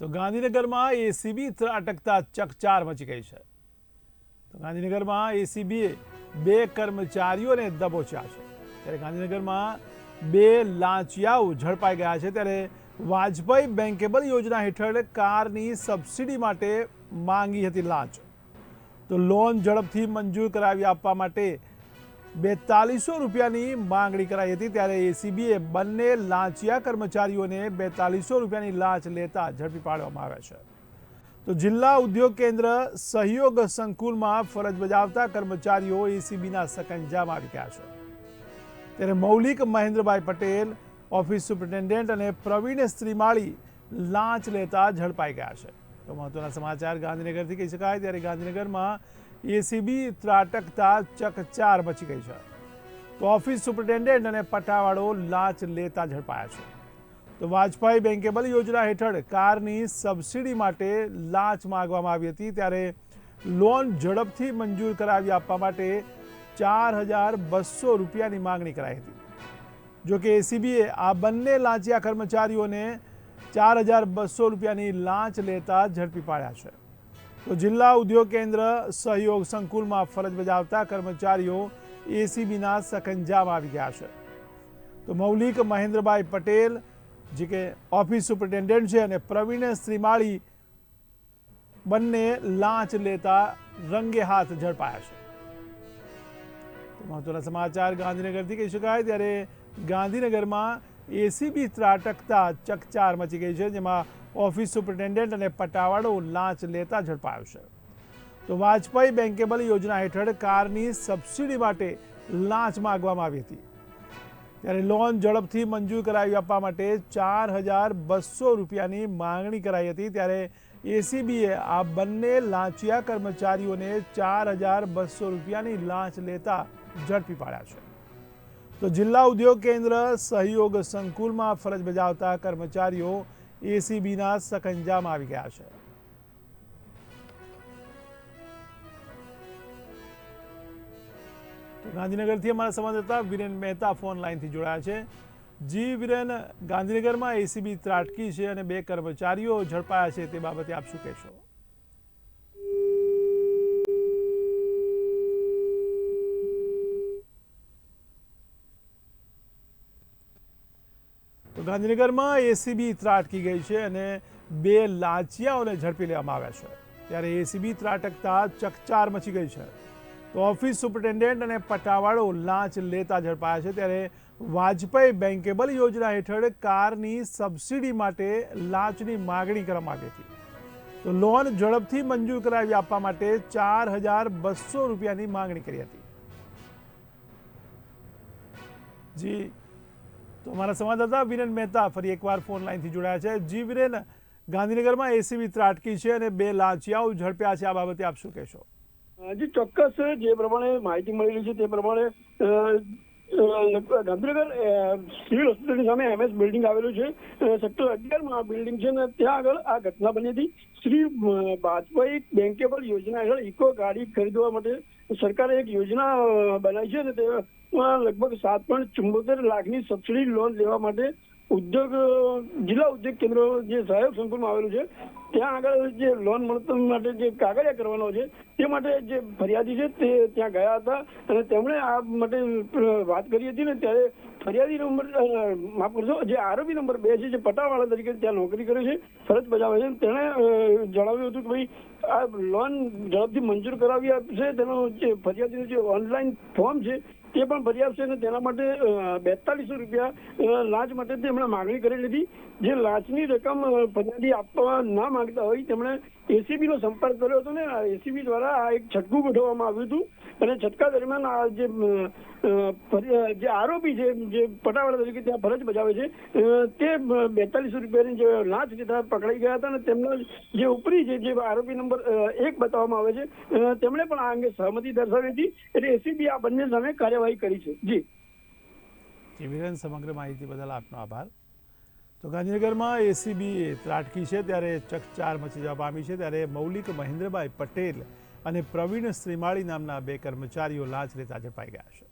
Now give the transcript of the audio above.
તો ગાંધીનગરમાં એસીબી ત્રાટકતા ચકચાર મચી ગઈ છે. તો ગાંધીનગરમાં એસીબીએ બે કર્મચારીઓને દબોચ્યા છે. ત્યારે ગાંધીનગરમાં બે લાંચિયાઓ ઝડપાઈ ગયા છે. ત્યારે વાજપેયી બેન્કેબલ યોજના હેઠળ કારની સબસિડી માટે માંગી હતી લાંચ. તો લોન ઝડપથી મંજૂર કરાવી આપવા માટે બેતાલીસો રૂપિયાની માંગણી કરાઈ હતી ત્યારે એસીબીએ બંને લાંચિયા કર્મચારીઓને બેતાલીસો રૂપિયાની લાંચ લેતા ઝડપી પાડવામાં આવ્યા છે. તો જિલ્લા ઉદ્યોગ કેન્દ્ર સહયોગ સંકુલમાં ફરજ બજાવતા કર્મચારીઓ એસીબીના સકંજામાં આવી ગયા છે. ત્યારે મૌલિક મહેન્દ્રભાઈ પટેલ, ઓફિસ સુપ્રિન્ટેન્ડન્ટ અને પ્રવીણ શ્રીમાળી લાંચ લેતા ઝડપાઈ ગયા છે. તો મહત્વના સમાચાર ગાંધીનગરથી કહી શકાય. ત્યારે ગાંધીનગરમાં એસીબી ત્રાટકતા ચકચાર મચી ગઈ છે. તો ઓફિસ સુપ્રિન્ટેન્ડન્ટ અને પટાવાળો લાંચ લેતા ઝડપાયા છે. તો વાજપાઈ બેન્કેબલ યોજના હેઠળ કારની સબસિડી માટે લાંચ માંગવામાં આવી હતી ત્યારે લોન ઝડપથી મંજૂર કરાવી આપવા માટે ચાર હજાર બસો રૂપિયાની માંગણી કરાઈ હતી. જો કે એસીબીએ આ બંને લાંચિયા કર્મચારીઓને ચાર હજાર બસો રૂપિયાની લાંચ લેતા ઝડપી પાડ્યા છે. તો જિલ્લા ઉદ્યોગ કેન્દ્ર સહયોગ સંકુલમાં ફરજ બજાવતા કર્મચારીઓ એસીબીના સકંજામાં આવી ગયા છે. તો મૌલિક મહેન્દ્રભાઈ પટેલ, જે કે ઓફિસ સુપ્રિન્ટેન્ડન્ટ છે અને પ્રવીણ શ્રીમાળી બંને લાંચ લેતા રંગે હાથ ઝડપાયા છે. મહત્વના સમાચાર ગાંધીનગરથી કહી શકાય, ત્યારે ગાંધીનગરમાં એસીબી ત્રાટકતા ચકચાર મચી ગઈ છે, જેમાં ઓફિસ સુપ્રિન્ટેન્ડન્ટ અને પટાવાળો લાંચ લેતા ઝડપાયો છે. તો વાજપેયી બેન્કેબલ યોજના હેઠળ કારની સબસિડી માટે લાંચ માંગવામાં આવી હતી. ત્યારે લોન ઝડપથી મંજૂર કરાવી આપવા માટે ચાર હજાર બસો રૂપિયાની માંગણી કરાઈ હતી. ત્યારે એસીબીએ આ બંને લાંચિયા કર્મચારીઓને ચાર હજાર બસો રૂપિયાની લાંચ લેતા ઝડપી પાડ્યા છે. તો જિલ્લા ઉદ્યોગ કેન્દ્ર સહયોગ સંકુલમાં ફરજ બજાવતા કર્મચારીઓ એસીબીના સકંજામાં આવી ગયા છે. ગાંધીનગરથી અમારા સંવાદદાતા વિરેન મહેતા ફોન લાઈનથી જોડાયા છે. જી વિરેન, ગાંધીનગરમાં એસીબી ત્રાટકી છે અને બે કર્મચારીઓ ઝડપાયા છે તે બાબતે આપ શું કહેશો? ગાંધીનગરમાં એસીબી ત્રાટકી ગઈ છે અને બે લાંચિયાઓને ઝડપી લેવામાં આવ્યા છે. ત્યારે એસીબી ત્રાટકતા ચકચાર મચી ગઈ છે. તો ઓફિસ સુપ્રિન્ટેન્ડન્ટ અને પટાવાળો લાંચ લેતા ઝડપાયા છે. ત્યારે વાજપેયી બેન્કેબલ યોજના હેઠળ કારની સબસિડી માટે લાંચની માગણી કરવામાં આવી હતી. તો લોન ઝડપથી મંજૂર કરાવી આપવા માટે ચાર હજાર બસો રૂપિયાની માંગણી કરી હતી. જી તો અમારા સંવાદદાતા વિરેન મહેતા ફરી એકવાર ફોન લાઈનથી જોડાયા છે. જી વિરેન, ગાંધીનગરમાં એસીબી ત્રાટકી છે અને બે લાંચિયાઓ ઝડપ્યા છે. આ બાબતે આપ શું કહેશો? જી, ચોક્કસ, જે પ્રમાણે માહિતી મળેલી છે તે પ્રમાણે ગાંધીનગર સિવિલ હોસ્પિટલની સામે એમએસ બિલ્ડિંગ આવેલું છે. સેક્ટર અગિયારમાં આ બિલ્ડિંગ છે ને ત્યાં આગળ આ ઘટના બની હતી. શ્રી વાજપેયી બેન્કેબલ યોજના હેઠળ ઇકો ગાડી ખરીદવા માટે સરકારે એક યોજના બનાવી છે અને તેમાં લગભગ સાત પોઈન્ટ ચુંબોતેર લાખની સબસિડી લોન લેવા માટે ઉદ્યોગ, જિલ્લા ઉદ્યોગ કેન્દ્ર જે સહાયક સંકુલમાં આવેલું છે, ત્યાં આગળ જે લોન મળતર માટે જે કાગળિયા કરવાનો છે, તે માટે જે ફરિયાદી છે તે ત્યાં ગયા હતા અને તેમણે આ માટે વાત કરી હતી ને ત્યારે ફરિયાદી નંબર માફ કરશો, જે આરોપી નંબર બે છે, જે પટાવાળા તરીકે ત્યાં નોકરી કરે છે, ફરજ બજાવે છે, તેણે જણાવ્યું હતું કે ભાઈ, આ લોન ઝડપથી મંજૂર કરાવી આપશે, તેનો જે ફરિયાદીનું જે ઓનલાઈન ફોર્મ છે તે પણ ભરી આપશે અને તેના માટે બેતાલીસો રૂપિયા લાંચ માટે તેમણે માગણી કરેલી હતી જે લાંચની રકમ ફરિયાદી આપવા ના માંગતા હોય, તેમણે એસીબી નો સંપર્ક કર્યો હતો ને એસીબી દ્વારા એક છટકું ગોઠવવામાં આવ્યું હતું. અને છટકા દરમિયાન જે આરોપી છે, જે પટાવાળા તરીકે ત્યાં ફરજ બજાવે છે તે બેતાલીસો રૂપિયાની જે લાંચ લીધા પકડાઈ ગયા હતા અને તેમનો જે ઉપરી છે જે આરોપી નંબર એક બતાવવામાં આવે છે તેમણે પણ આ અંગે સહમતિ દર્શાવી હતી. એટલે એસીબી આ બંને સામે કાર્યવાહી કરી છે. જી. સમગ્ર માહિતી બદલ આપનો આભાર. તો ગાંધીનગરમાં એસીબી ત્રાટકી છે, ત્યારે ચકચાર મચી જવા પામી છે, ત્યારે મૌલિક મહેન્દ્રભાઈ પટેલ અને પ્રવીણ શ્રીમાળી નામના બે કર્મચારીઓ લાંચ લેતા ઝડપાઈ ગયા છે.